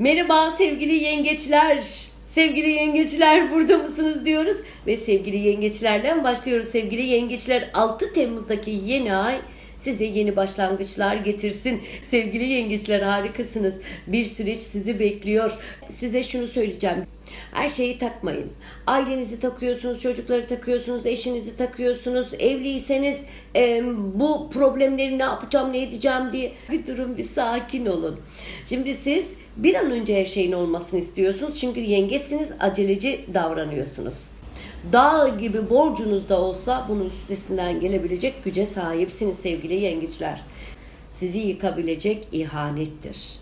Merhaba sevgili yengeçler. Sevgili yengeçler burada mısınız diyoruz ve sevgili yengeçlerden başlıyoruz. Sevgili yengeçler 6 Temmuz'daki yeni ay size yeni başlangıçlar getirsin. Sevgili yengeçler harikasınız. Bir süreç sizi bekliyor. Size şunu söyleyeceğim. Her şeyi takmayın. Ailenizi takıyorsunuz, çocukları takıyorsunuz, eşinizi takıyorsunuz. Evliyseniz e, bu problemleri ne yapacağım, ne edeceğim diye bir durun, bir sakin olun. Şimdi siz bir an önce her şeyin olmasını istiyorsunuz. Çünkü yengesiniz, aceleci davranıyorsunuz. Dağ gibi borcunuz da olsa bunun üstesinden gelebilecek güce sahipsiniz sevgili yengeçler. Sizi yıkabilecek ihanettir.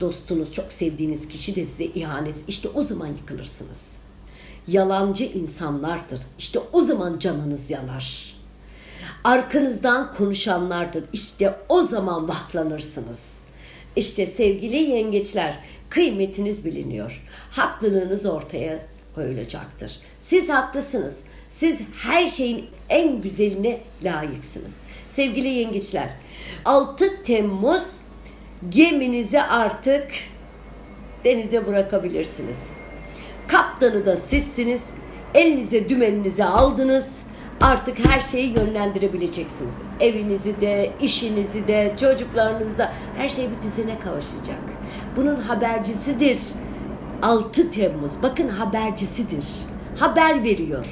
Dostunuz, çok sevdiğiniz kişi de size ihanet. İşte o zaman yıkılırsınız. Yalancı insanlardır. İşte o zaman canınız yanar. Arkanızdan konuşanlardır. İşte o zaman vahtlanırsınız. İşte sevgili yengeçler, kıymetiniz biliniyor. Haklılığınız ortaya koyulacaktır. Siz haklısınız. Siz her şeyin en güzeline layıksınız. Sevgili yengeçler, 6 Temmuz geminizi artık denize bırakabilirsiniz. Kaptanı da sizsiniz. Elinize dümeninizi aldınız. Artık her şeyi yönlendirebileceksiniz. Evinizi de, işinizi de, çocuklarınızı da her şey bir düzene kavuşacak. Bunun habercisidir. 6 Temmuz. Bakın habercisidir. Haber veriyor.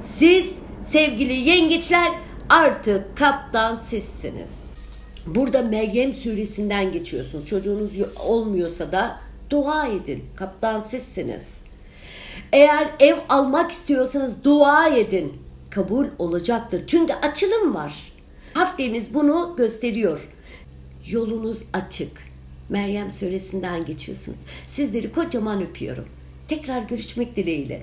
Siz sevgili yengeçler artık kaptan sizsiniz. Burada Meryem suresinden geçiyorsunuz. Çocuğunuz yo- olmuyorsa da dua edin. Kaptan sizsiniz. Eğer ev almak istiyorsanız dua edin. Kabul olacaktır. Çünkü açılım var. Harfleriniz bunu gösteriyor. Yolunuz açık. Meryem suresinden geçiyorsunuz. Sizleri kocaman öpüyorum. Tekrar görüşmek dileğiyle.